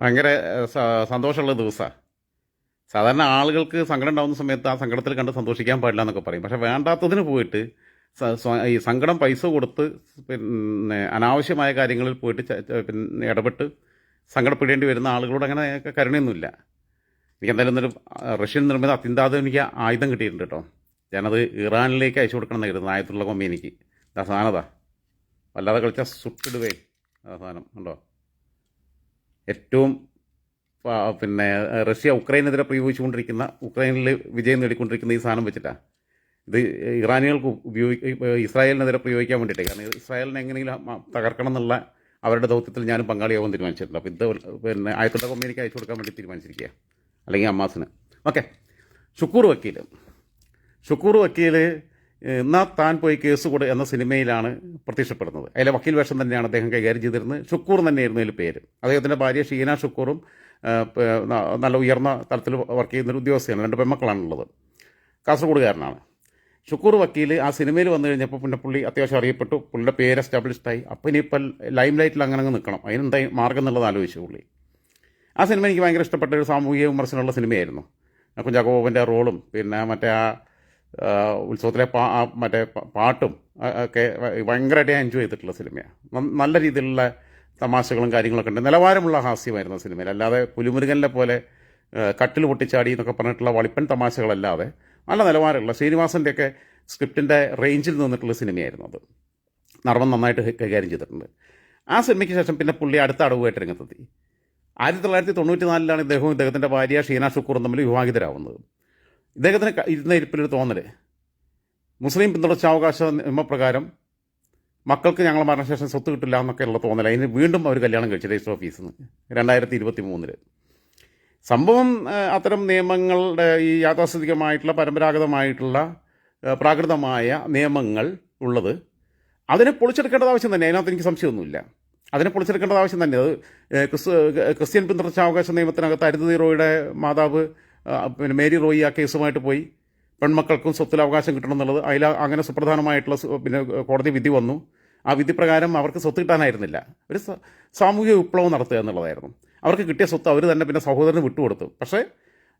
ഭയങ്കര സന്തോഷമുള്ള ദിവസമാണ് സാധാരണ ആളുകൾക്ക് സങ്കടം ഉണ്ടാകുന്ന സമയത്ത് ആ സങ്കടത്തിൽ കണ്ട് സന്തോഷിക്കാൻ പാടില്ല എന്നൊക്കെ പറയും. പക്ഷെ വേണ്ടാത്തതിന് പോയിട്ട് ഈ സങ്കടം പൈസ കൊടുത്ത് പിന്നെ അനാവശ്യമായ കാര്യങ്ങളിൽ പോയിട്ട് പിന്നെ ഇടപെട്ട് സങ്കടപ്പെടേണ്ടി വരുന്ന ആളുകളോട് അങ്ങനെ കരുണയൊന്നുമില്ല. എനിക്ക് എന്തായാലും ഇന്നൊരു റഷ്യൻ നിർമ്മിത അത്യന്താധുനിക ആയുധം കിട്ടിയിട്ടുണ്ട് കേട്ടോ. ഞാനത് ഇറാനിലേക്ക് അയച്ചു കൊടുക്കണം എന്നായിരുന്നു ആയത്തുള്ള കമ്പനിക്ക് എനിക്ക് സാധനതാ വല്ലാതെ കളിച്ചാൽ സുട്ടിടുവേ സാധനം ഉണ്ടോ? ഏറ്റവും പിന്നെ റഷ്യ ഉക്രൈനെതിരെ പ്രയോഗിച്ചുകൊണ്ടിരിക്കുന്ന ഉക്രൈനിൽ വിജയം നേടിക്കൊണ്ടിരിക്കുന്ന ഈ സാധനം വെച്ചിട്ടാണ് ഇത് ഇറാനികൾക്ക് ഉപയോഗിക്ക ഇസ്രായേലിനെതിരെ പ്രയോഗിക്കാൻ വേണ്ടിയിട്ട്. കാരണം ഇസ്രായേലിനെ എങ്ങനെയെങ്കിലും തകർക്കണം എന്നുള്ള അവരുടെ ദൗത്യത്തിൽ ഞാനും പങ്കാളിയാവാൻ തീരുമാനിച്ചിട്ടുണ്ട്. അപ്പോൾ ഇത് പിന്നെ ആയത്തുള്ള കമ്പനിക്ക് അയച്ചു കൊടുക്കാൻ വേണ്ടി തീരുമാനിച്ചിരിക്കുക അല്ലെങ്കിൽ അമ്മാസിന്. ഓക്കെ. ഷുക്കൂർ വക്കീൽ ഷുക്കൂർ വക്കീൽ എന്നാ താൻ പോയി കേസ് കൊടു എന്ന സിനിമയിലാണ് പ്രത്യക്ഷപ്പെടുന്നത്. അതിലെ വക്കീൽ വേഷം തന്നെയാണ് അദ്ദേഹം കൈകാര്യം ചെയ്തിരുന്നത്. ഷുക്കൂർ തന്നെയായിരുന്നു അതിൽ പേര്. അദ്ദേഹത്തിന്റെ ഭാര്യ ഷീന ഷുക്കൂറും നല്ല ഉയർന്ന തലത്തിൽ വർക്ക് ചെയ്യുന്ന ഒരു ഉദ്യോഗസ്ഥയാണ്. രണ്ട് പെൺമക്കളാണുള്ളത്. കാസർഗോഡുകാരനാണ്. ഷുക്കൂർ വക്കീൽ ആ സിനിമയിൽ വന്നു കഴിഞ്ഞപ്പോൾ പിന്നെ പുള്ളി അത്യാവശ്യം അറിയപ്പെട്ടു. പുള്ളിയുടെ പേര് എസ്റ്റാബ്ലിഷ്ഡായി. അപ്പം ഇനിയിപ്പോൾ ലൈം ലൈറ്റിൽ അങ്ങനെ അങ്ങ് നിൽക്കണം. അതിനെന്തായി മാർഗം എന്നുള്ളത് ആലോചിച്ചു പുള്ളി. ആ സിനിമ എനിക്ക് ഭയങ്കര ഇഷ്ടപ്പെട്ട ഒരു സാമൂഹിക വിമർശനമുള്ള സിനിമയായിരുന്നു. കുഞ്ചാക്കോ ബോബന്റെ റോളും പിന്നെ മറ്റേ ആ, ഉത്സവത്തിലെ പാ മറ്റേ പാട്ടും ഒക്കെ ഭയങ്കരമായിട്ട് ഞാൻ എൻജോയ് ചെയ്തിട്ടുള്ള സിനിമയാണ് നല്ല രീതിയിലുള്ള തമാശകളും കാര്യങ്ങളൊക്കെ ഉണ്ട്. നിലവാരമുള്ള ഹാസ്യമായിരുന്നു സിനിമയിൽ അല്ലാതെ പുലിമുരുകനിലെ പോലെ കട്ടിൽ പൊട്ടിച്ചാടി എന്നൊക്കെ പറഞ്ഞിട്ടുള്ള വളിപ്പൻ തമാശകളല്ലാതെ നല്ല നിലവാരമുള്ള ശ്രീനിവാസന്റെയൊക്കെ സ്ക്രിപ്റ്റിന്റെ റേഞ്ചിൽ നിന്നിട്ടുള്ള സിനിമയായിരുന്നു അത്. നർമ്മം നന്നായിട്ട് കൈകാര്യം ചെയ്തിട്ടുണ്ട്. ആ സിനിമയ്ക്ക് ശേഷം പിന്നെ പുള്ളി അടുത്ത അടവുമായിട്ട് രംഗത്തെത്തി. ആയിരത്തി തൊള്ളായിരത്തി തൊണ്ണൂറ്റി നാലിലാണ് ഇദ്ദേഹവും ഇദ്ദേഹത്തിന്റെ ഭാര്യ ഷീന ഷുക്കൂറും തമ്മിൽ വിവാഹിതരാവുന്നത്. ഇദ്ദേഹത്തിന് ഇരുന്ന ഇരിപ്പിലൊരു തോന്നൽ മുസ്ലിം പിന്തുടർച്ചാവകാശ നിയമപ്രകാരം മക്കൾക്ക് ഞങ്ങൾ മരണശേഷം സ്വത്ത് കിട്ടില്ല എന്നൊക്കെയുള്ള തോന്നൽ അതിന് വീണ്ടും അവർ കല്യാണം കഴിച്ചു രജിസ്റ്റർ ഓഫീസിൽ നിന്ന് രണ്ടായിരത്തി ഇരുപത്തി മൂന്നിൽ സംഭവം അത്തരം നിയമങ്ങളുടെ ഈ യാഥാസ്ഥിതികമായിട്ടുള്ള പരമ്പരാഗതമായിട്ടുള്ള പ്രാകൃതമായ നിയമങ്ങൾ ഉള്ളത് അതിനെ പൊളിച്ചെടുക്കേണ്ടത് ആവശ്യം തന്നെ. അതിനകത്ത് എനിക്ക് സംശയമൊന്നുമില്ല. അതിനെ പൊളിച്ചെടുക്കേണ്ടത് ആവശ്യം തന്നെ. അത് ക്രിസ്ത്യൻ പിന്തുടർച്ചാവകാശ നിയമത്തിനകത്ത് അരുത് മാതാവ് പിന്നെ മേരി റോയി ആ കേസുമായിട്ട് പോയി. പെൺമക്കൾക്കും സ്വത്തിൽ അവകാശം കിട്ടണം എന്നുള്ളത് അതിൽ അങ്ങനെ സുപ്രധാനമായിട്ടുള്ള പിന്നെ കോടതി വിധി വന്നു. ആ വിധി പ്രകാരം അവർക്ക് സ്വത്ത് കിട്ടാനായിരുന്നില്ല. ഒരു സാമൂഹിക വിപ്ലവം നടത്തുക എന്നുള്ളതായിരുന്നു. അവർക്ക് കിട്ടിയ സ്വത്ത് അവർ തന്നെ പിന്നെ സഹോദരന് വിട്ടുകൊടുത്തു. പക്ഷേ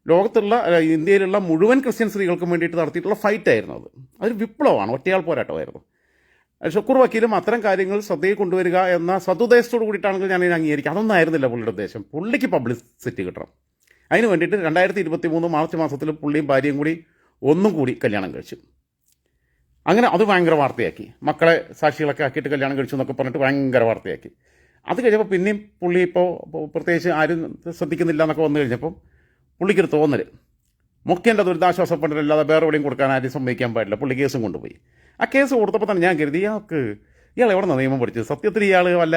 ലോകത്തുള്ള ഇന്ത്യയിലുള്ള മുഴുവൻ ക്രിസ്ത്യൻ സ്ത്രീകൾക്കും വേണ്ടിയിട്ട് നടത്തിയിട്ടുള്ള ഫൈറ്റ് ആയിരുന്നു അത്. അതൊരു വിപ്ലവമാണ് ഒറ്റയാൾ പോരാട്ടമായിരുന്നു. ഷുക്കൂർ വക്കീലും അത്തരം കാര്യങ്ങൾ ശ്രദ്ധയിൽ കൊണ്ടുവരിക എന്ന സതുദ്ദേശത്തോട് കൂടിയിട്ടാണെങ്കിൽ ഞാൻ അംഗീകരിക്കുക അതൊന്നും ആയിരുന്നില്ല പുള്ളിയുടെ ഉദ്ദേശം. പുള്ളിക്ക് പബ്ലിസിറ്റി കിട്ടണം. അതിന് വേണ്ടിയിട്ട് രണ്ടായിരത്തി ഇരുപത്തി മൂന്ന് മാർച്ച് മാസത്തിൽ പുള്ളിയും ഭാര്യയും കൂടി ഒന്നും കൂടി കല്യാണം കഴിച്ചു. അങ്ങനെ അത് ഭയങ്കര വാർത്തയാക്കി. മക്കളെ സാക്ഷികളൊക്കെ ആക്കിയിട്ട് കല്യാണം കഴിച്ചു എന്നൊക്കെ പറഞ്ഞിട്ട് ഭയങ്കര വാർത്തയാക്കി. അത് കഴിഞ്ഞപ്പോൾ പിന്നെയും പുള്ളി ഇപ്പോൾ പ്രത്യേകിച്ച് ആരും ശ്രദ്ധിക്കുന്നില്ല എന്നൊക്കെ വന്നു കഴിഞ്ഞപ്പം പുള്ളിക്കൊരു തോന്നൽ മുഖ്യന്റെ ദുരിതാശ്വാസ ഫണ്ടിലല്ലാതെ വേറെ എവിടെയും കൊടുക്കാൻ ആരും സമ്മതിക്കാൻ പാടില്ല. പുള്ളി കേസും കൊണ്ടുപോയി. ആ കേസ് കൊടുത്തപ്പോൾ തന്നെ ഞാൻ കരുതി ഇയാൾക്ക് ഇയാൾ എവിടെ നിന്ന് നിയമം പഠിച്ചത്? സത്യത്തിൽ ഇയാൾ വല്ല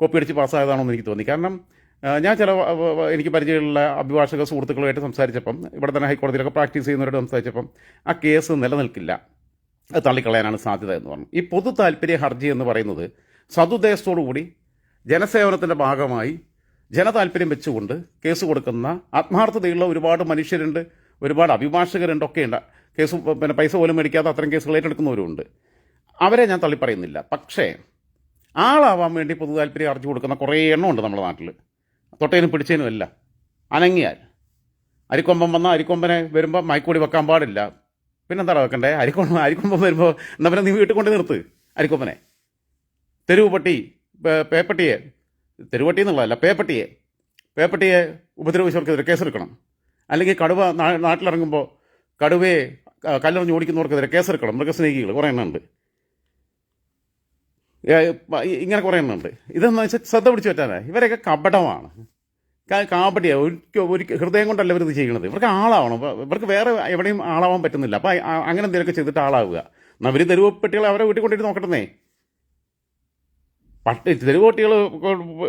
കോപ്പി അടിച്ച് പാസ്സായതാണോ എന്ന് എനിക്ക് തോന്നി. കാരണം ഞാൻ ചില എനിക്ക് പരിചയമുള്ള അഭിഭാഷക സുഹൃത്തുക്കളുമായിട്ട് സംസാരിച്ചപ്പം ഇവിടെ തന്നെ ഹൈക്കോടതിയിലൊക്കെ പ്രാക്ടീസ് ചെയ്യുന്നവരോട് സംസാരിച്ചപ്പം ആ കേസ് നിലനിൽക്കില്ല. അത് തള്ളിക്കളയാനാണ് സാധ്യത എന്ന് പറഞ്ഞു. ഈ പൊതു താല്പര്യ ഹർജി എന്ന് പറയുന്നത് സതുദ്ദേശത്തോടുകൂടി ജനസേവനത്തിന്റെ ഭാഗമായി ജനതാല്പര്യം വെച്ചുകൊണ്ട് കേസ് കൊടുക്കുന്ന ആത്മാർത്ഥതയുള്ള ഒരുപാട് മനുഷ്യരുണ്ട് ഒരുപാട് അഭിഭാഷകരുണ്ട് ഒക്കെയുണ്ട് കേസ് പിന്നെ പൈസ പോലും മേടിക്കാതെ അത്തരം കേസുകൾ ഏറ്റെടുക്കുന്നവരുമുണ്ട്. അവരെ ഞാൻ തള്ളിപ്പറയുന്നില്ല. പക്ഷേ ആളാവാൻ വേണ്ടി പൊതു താല്പര്യം ഹർജി കൊടുക്കുന്ന കുറേ എണ്ണമുണ്ട് നമ്മുടെ നാട്ടിൽ തൊട്ടേനും പിടിച്ചതിനും അല്ല. അനങ്ങിയാൽ. അരിക്കൊമ്പം വന്നാൽ അരിക്കൊമ്പനെ വരുമ്പോൾ മൈക്കൂടി വെക്കാൻ പാടില്ല. പിന്നെന്താ വെക്കണ്ടേ? അരിക്കൊമ്പ അരിക്കൊമ്പം വരുമ്പോൾ എന്നാൽ പിന്നെ നീ വീട്ടിൽ കൊണ്ട് നിർത്ത് അരിക്കൊമ്പനെ. തെരുവ് പട്ടി പേ- പേപ്പട്ടിയെ. തെരുവട്ടി എന്നുള്ളതല്ല പേപ്പട്ടിയെ. പേപ്പട്ടിയെ ഉപദ്രവിച്ചവർക്കെതിരെ കേസെടുക്കണം. അല്ലെങ്കിൽ കടുവ നാട്ടിലിറങ്ങുമ്പോൾ കടുവയെ കല്ലെറിഞ്ഞ് ഓടിക്കുന്നവർക്കെതിരെ കേസെടുക്കണം. മൃഗസ്നേഹികൾ കുറേ എണ്ണം ഉണ്ട് ഏ, പ- ഇ- ഇങ്ങനെ കുറേ എണ്ണം ഉണ്ട് ഇതെന്ന് വെച്ചാൽ ശ്രദ്ധ പിടിച്ചു പറ്റാനാ? ഇവരൊക്കെ കപടമാണ്. കാപടിയാണ് കാപട്യ ഒരിക്കൽ ഒരു ഹൃദയം കൊണ്ടല്ല ഇവർ ഇത് ചെയ്യണത് ഇവർക്ക് ആളാവണം. ഇവ- ഇവർക്ക് വേറെ എവിടെയും ആളാവാൻ പറ്റുന്നില്ല. അപ്പം അങ്ങനെ എന്തെങ്കിലുമൊക്കെ ചെയ്തിട്ട് ആളാവുക. എന്നാൽ അവർ തെരുവ് പെട്ടികളെ അവരെ വീട്ടിൽ കൊണ്ടിട്ട് നോക്കട്ടെന്നേ. പട്ടി തെരുവ് പട്ടികൾ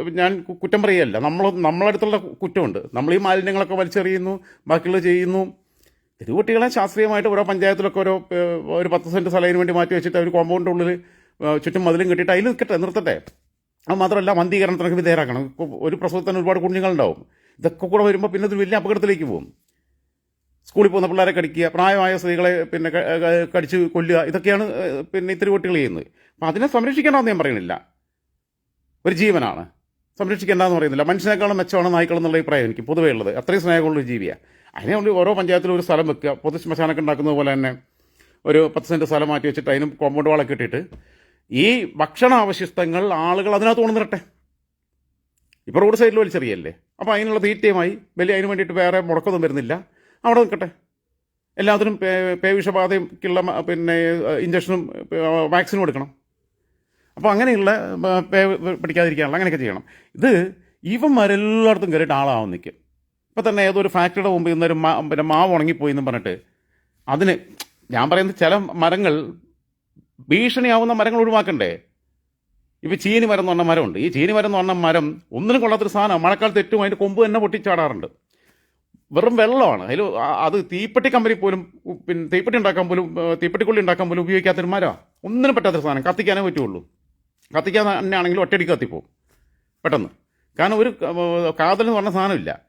ഞാൻ കുറ്റം പറയുകയല്ല നമ്മൾ നമ്മളടുത്തുള്ള കുറ്റമുണ്ട്. നമ്മൾ ഈ മാലിന്യങ്ങളൊക്കെ വലിച്ചെറിയുന്നു ബാക്കിയുള്ളത് ചെയ്യുന്നു. തെരുവുട്ടികളെ ശാസ്ത്രീയമായിട്ട് ഓരോ പഞ്ചായത്തിലൊക്കെ ഓരോ ഒരു പത്ത് സെന്റ് സ്ഥലത്തിന് വേണ്ടി മാറ്റി വെച്ചിട്ട് അവർ കോമ്പൗണ്ട് ഉള്ളിൽ ഏഹ്, ചുറ്റും മതിലും കെട്ടിയിട്ട് അതിൽ നിൽക്കട്ടെ നിർത്തട്ടെ. അത് മാത്രമല്ല മന്ദീകരണത്തിനൊക്കെ വിധേയരാക്കണം ഒരു പ്രസവത്തിന് ഒരുപാട് കുഞ്ഞുങ്ങളുണ്ടാവും. ഇതൊക്കെ കൂടെ വരുമ്പോൾ പിന്നെ ഇത് വലിയ അപകടത്തിലേക്ക് പോകും. സ്കൂളിൽ പോകുന്ന പിള്ളേരെ കടിക്കുക പ്രായമായ സ്ത്രീകളെ പിന്നെ കടിച്ച് കൊല്ലുക ഇതൊക്കെയാണ് പിന്നെ ഇത്തിരി കുട്ടികൾ ചെയ്യുന്നത്. അപ്പം അതിനെ സംരക്ഷിക്കണമെന്ന് ഞാൻ പറയുന്നില്ല. ഒരു ജീവനാണ്. സംരക്ഷിക്കേണ്ടതെന്ന് പറയുന്നില്ല. മനുഷ്യനേക്കാളും മെച്ചമാണ് നായ്ക്കൾ എന്നുള്ള അഭിപ്രായം എനിക്ക് പൊതുവേ ഉള്ളത്. അത്രയും സ്നേഹമുള്ളൊരു ജീവിയാണ് അതിനെ കൊണ്ട് ഓരോ പഞ്ചായത്തിലും ഒരു സ്ഥലം വെക്കുക. പൊതു ശ്മശാനമൊക്കെ ഉണ്ടാക്കുന്നത് പോലെ തന്നെ ഒരു പത്ത് സെന്റ് സ്ഥലം മാറ്റി വെച്ചിട്ട് അതിനും കോമ്പൗണ്ട് വാളൊക്കെ ഇട്ടിട്ട് ഈ ഭക്ഷണ അവശിഷ്ടങ്ങൾ ആളുകൾ അതിനകത്ത് കൊണ്ടുവന്നിട്ടെ ഇപ്പോൾ റോഡ് സൈഡിൽ വലിച്ചെറിയല്ലേ അപ്പോൾ അതിനുള്ള തീറ്റയുമായി വലിയ അതിന് വേണ്ടിയിട്ട് വേറെ മുടക്കൊന്നും വരുന്നില്ല. അവിടെ നിൽക്കട്ടെ. എല്ലാത്തിനും പേവിഷബാധയ്ക്കുള്ള പിന്നെ ഇഞ്ചക്ഷനും വാക്സിനും എടുക്കണം. അപ്പോൾ അങ്ങനെയുള്ള പേ പിടിക്കാതിരിക്കാനുള്ള അങ്ങനെയൊക്കെ ചെയ്യണം. ഇത് ഇവന്മാരെല്ലായിടത്തും കയറിയിട്ട് ആളാവാൻ നിൽക്കും. ഇപ്പോൾ തന്നെ ഏതോ ഒരു ഫാക്ടറിയുടെ മുമ്പിൽ നിന്നൊരു മാ പിന്നെ മാവ് ഉണങ്ങിപ്പോയി എന്നും പറഞ്ഞിട്ട് അതിന് ഞാൻ പറയുന്നത് ചില മരങ്ങൾ ഭീഷണിയാവുന്ന മരങ്ങൾ ഒഴിവാക്കണ്ടേ? ഇപ്പോൾ ചീനി മരം എന്ന് പറഞ്ഞ മരമുണ്ട്. ഈ ചീനി മരം എന്ന് പറഞ്ഞ മരം ഒന്നിനും കൊള്ളാത്തൊരു സാധനം മഴക്കാലത്ത് ഏറ്റവും അതിന്റെ കൊമ്പ് തന്നെ പൊട്ടിച്ചാടാറുണ്ട്. വെറും വെള്ളമാണ്. അതിൽ അത് തീപ്പെട്ടി കമ്പനി പോലും പിന്നെ തീപ്പെട്ടി ഉണ്ടാക്കാൻ പോലും തീപ്പെട്ടി തീപ്പെട്ടിക്കുള്ളി ഉണ്ടാക്കാൻ പോലും ഉപയോഗിക്കാത്തൊരു മരമാണ് ഒന്നിനും പറ്റാത്തൊരു സാധനം. കത്തിക്കാനേ പറ്റുള്ളൂ. കത്തിക്കാൻ തന്നെ ആണെങ്കിലും ഒറ്റയടിക്ക് കത്തിപ്പോവും. പെട്ടെന്ന്. കാരണം ഒരു കാതൽ എന്ന് പറഞ്ഞ സാധനമില്ല.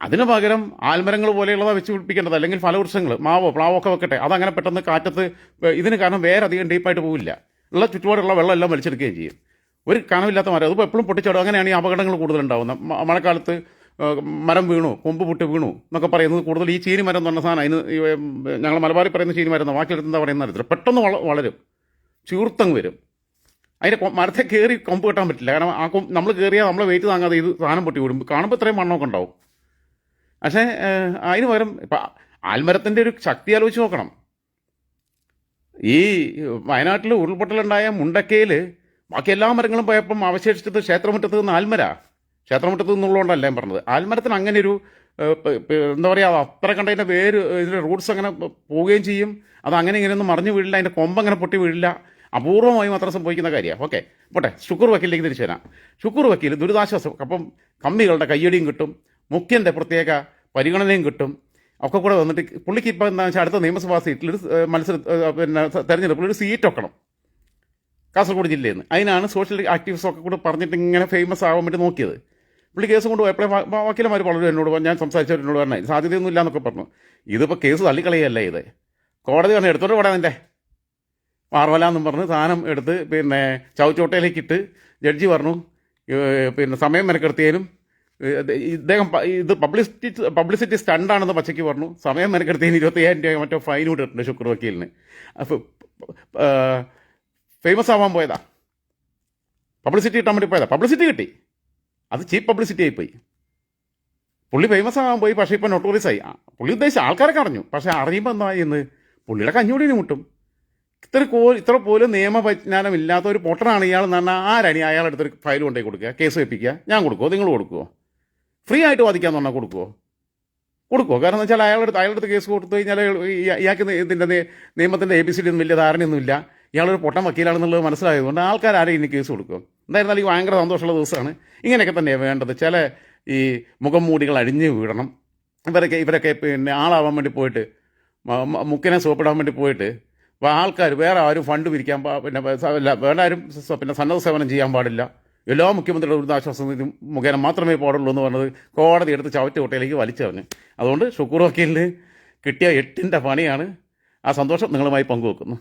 അതിന് പകരം ആൽമരങ്ങൾ പോലെയുള്ളതാ വെച്ച് പിടിപ്പിക്കേണ്ടത്. അല്ലെങ്കിൽ ഫലവൃക്ഷങ്ങൾ മാവോ പ്ലാവോ ഒക്കെ വെക്കട്ടെ. അതങ്ങനെ പെട്ടെന്ന് കാറ്റത്ത് ഇതിന് കാരണം വേറെ അധികം ഡീപ്പായിട്ട് പോവില്ല. ഉള്ള ചുറ്റുപാടുള്ള വെള്ളം എല്ലാം വലിച്ചെടുക്കുകയും ചെയ്യും. ഒരു കനമില്ലാത്ത മരം. അതിപ്പോൾ എപ്പോഴും പൊട്ടിച്ചാടും. അങ്ങനെയാണ് ഈ അപകടങ്ങൾ കൂടുതലുണ്ടാവുന്നത്. മഴക്കാലത്ത് മരം വീണു കൊമ്പ് പൊട്ടി വീണു എന്നൊക്കെ പറയുന്നത് കൂടുതൽ ഈ ചീനി മരം എന്ന് പറഞ്ഞ സാധനം അതിന് ഞങ്ങൾ മലബാറിൽ പറയുന്ന ചീനി മരം ബാക്കിയെടുത്ത് എന്താ പറയുന്ന അറിയത്തില്ല. പെട്ടെന്ന് വള- വളരും. ചൂർത്തങ്ങ് വരും. അതിന്റെ മരത്തെ കയറി കൊമ്പ് കെട്ടാൻ പറ്റില്ല. കാരണം ആ കൊമ്പ് നമ്മൾ കയറിയാൽ നമ്മളെ വെയിറ്റ് താങ്ങാതെ ഇത് സാധനം പൊട്ടി വിടും കാണുമ്പോൾ ഇത്രയും മണ്ണൊക്കെ ഉണ്ടാവും. പക്ഷേ അതിന് പകരം ഇപ്പം ആൽമരത്തിന്റെ ഒരു ശക്തി ആലോചിച്ച് നോക്കണം. ഈ വയനാട്ടിൽ ഉരുൾപൊട്ടലുണ്ടായ മുണ്ടക്കയിൽ ബാക്കി എല്ലാ മരങ്ങളും പോയപ്പം അവശേഷിച്ചത് ക്ഷേത്രമുറ്റത്ത് നിന്ന് ആൽമര. ക്ഷേത്രമുറ്റത്ത് നിന്നുള്ളതുകൊണ്ടല്ല ഞാൻ പറഞ്ഞത്. ആൽമരത്തിന് അങ്ങനെ ഒരു എന്താ പറയുക അത്ര കണ്ടതിന്റെ വേര് ഇതിന്റെ റൂട്ട്സ് അങ്ങനെ പോവുകയും ചെയ്യും. അത് അങ്ങനെ ഇങ്ങനെയൊന്നും മറിഞ്ഞു വീഴില്ല. അതിന്റെ കൊമ്പ് അങ്ങനെ പൊട്ടി വീഴില്ല. അപൂർവമായി മാത്രം സംഭവിക്കുന്ന കാര്യമാണ് ഓക്കെ. പോട്ടെ. ഷുക്കൂർ വക്കീലിലേക്ക് തിരിച്ചു വരാം. ഷുക്കൂർ വക്കീൽ ദുരിതാശ്വാസം അപ്പം കമ്മികളുടെ കയ്യടിയും കിട്ടും. മുഖ്യന്റെ പ്രത്യേക പരിഗണനയും കിട്ടും. ഒക്കെ കൂടെ വന്നിട്ട് പുള്ളിക്ക് ഇപ്പം എന്താ വെച്ചാൽ അടുത്ത നിയമസഭാ സീറ്റിൽ ഒരു മത്സര പിന്നെ തെരഞ്ഞെടുപ്പിൽ ഒരു സീറ്റ് വെക്കണം. കാസർഗോഡ് ജില്ലയിൽ നിന്ന് അതിനാണ് സോഷ്യൽ ആക്ടിവിസ്റ്റ് ഒക്കെ കൂടെ പറഞ്ഞിട്ട് ഇങ്ങനെ ഫേമസ് ആവാൻ വേണ്ടി നോക്കിയത്. പുള്ളി കേസ് കൊണ്ട് പോയപ്പോഴേ വക്കീലന്മാർ പലരും എന്നോട് ഞാൻ സംസാരിച്ചവരോട് പറഞ്ഞു സാധ്യതയൊന്നും ഇല്ല എന്നൊക്കെ പറഞ്ഞു. ഇതിപ്പോൾ കേസ് തള്ളിക്കളയല്ല ഇത്? കോടതി പറഞ്ഞു എടുത്തോട്ട് പോടാ നിന്റെ മാർവലാന്നും പറഞ്ഞ് സാധനം എടുത്ത് പിന്നെ ചവച്ചോട്ടയിലേക്ക് ഇട്ട് ജഡ്ജി പറഞ്ഞു പിന്നെ സമയം ഇത് ഇദ്ദേഹം ഇത് പബ്ലിസിറ്റി പബ്ലിസിറ്റി സ്റ്റണ്ടാണെന്ന് പച്ചയ്ക്ക് പറഞ്ഞു. സമയം മെനക്കെടുത്തിയതിന് ഇരുപത്തയ്യായിരം രൂപ മറ്റോ ഫൈൻ ഇട്ടിട്ടുണ്ട് ശുക്ർ വക്കീലിന്. അപ്പോൾ ഫേമസ് ആവാൻ പോയതാ. പബ്ലിസിറ്റി കിട്ടാൻ വേണ്ടി പോയതാ. പബ്ലിസിറ്റി കിട്ടി. അത് ചീപ്പ് പബ്ലിസിറ്റി ആയിപ്പോയി. പുള്ളി ഫേമസ് ആവാൻ പോയി പക്ഷേ ഇപ്പം നൊട്ടോറിയസ് ആയി. പുള്ളി ഉദ്ദേശിച്ച ആൾക്കാരൊക്കെ അറിഞ്ഞു. പക്ഷേ അറിയുമ്പോൾ എന്തായി എന്ന് പുള്ളിയുടെ കഞ്ഞൂടിന് മുട്ടും. ഇത്ര കോ ഇത്ര പോലും നിയമപരിജ്ഞാനം ഇല്ലാത്ത ഒരു പൊട്ടനാണ് ഇയാൾ എന്ന് പറഞ്ഞാൽ ആരാണ് അയാളെടുത്തൊരു ഫയൽ കൊണ്ടുപോയി കൊടുക്കുക? കേസ് വെപ്പിക്കുക? ഞാൻ കൊടുക്കുമോ നിങ്ങൾ കൊടുക്കുമോ ഫ്രീ ആയിട്ട് വാദിക്കാൻ പറഞ്ഞാൽ കൊടുക്കുമോ കൊടുക്കുമോ കാരണം എന്ന് വെച്ചാൽ അയാളുടെ അടുത്ത് അയാളുടെ കേസ് കൊടുത്തു കഴിഞ്ഞാൽ ഇയാൾക്ക് ഇതിന്റെ നിയമത്തിന്റെ എ ബി സി ഡി ഒന്നും വലിയ ധാരണയൊന്നുമില്ല. ഇയാളൊരു പൊട്ടൻ വക്കീലാണെന്നുള്ളത് മനസ്സിലായതുകൊണ്ട് ആൾക്കാർ ആരെയും ഇനി കേസ് കൊടുക്കും എന്തായിരുന്നാലും ഈ ഭയങ്കര സന്തോഷമുള്ള ദിവസമാണ്. ഇങ്ങനെയൊക്കെ തന്നെയാണ് വേണ്ടത്. ചില ഈ മുഖം മൂടികൾ അഴിഞ്ഞു വീടണം ഇവരൊക്കെ ഇവരൊക്കെ പിന്നെ ആളാവാൻ വേണ്ടി പോയിട്ട് മുക്കിനെ സോപ്പിടാൻ വേണ്ടി പോയിട്ട് ആൾക്കാർ വേറെ ആരും ഫണ്ട് പിരിക്കാൻ പിന്നെ വേറെ ആരും പിന്നെ സന്നദ്ധ സേവനം ചെയ്യാൻ പാടില്ല. എല്ലാ മുഖ്യമന്ത്രിയുടെ ദുരിതാശ്വാസ നിധി മുഖേന മാത്രമേ പാടുള്ളൂ എന്ന് പറഞ്ഞത് കോടതി എടുത്ത് ചവറ്റ് കൊട്ടയിലേക്ക് വലിച്ചെറിഞ്ഞു അതുകൊണ്ട് ഷുക്കൂർ വക്കീലിന് കിട്ടിയ എട്ടിന്റെ പണിയാണ് ആ സന്തോഷം നിങ്ങളുമായി പങ്കുവെക്കുന്നു.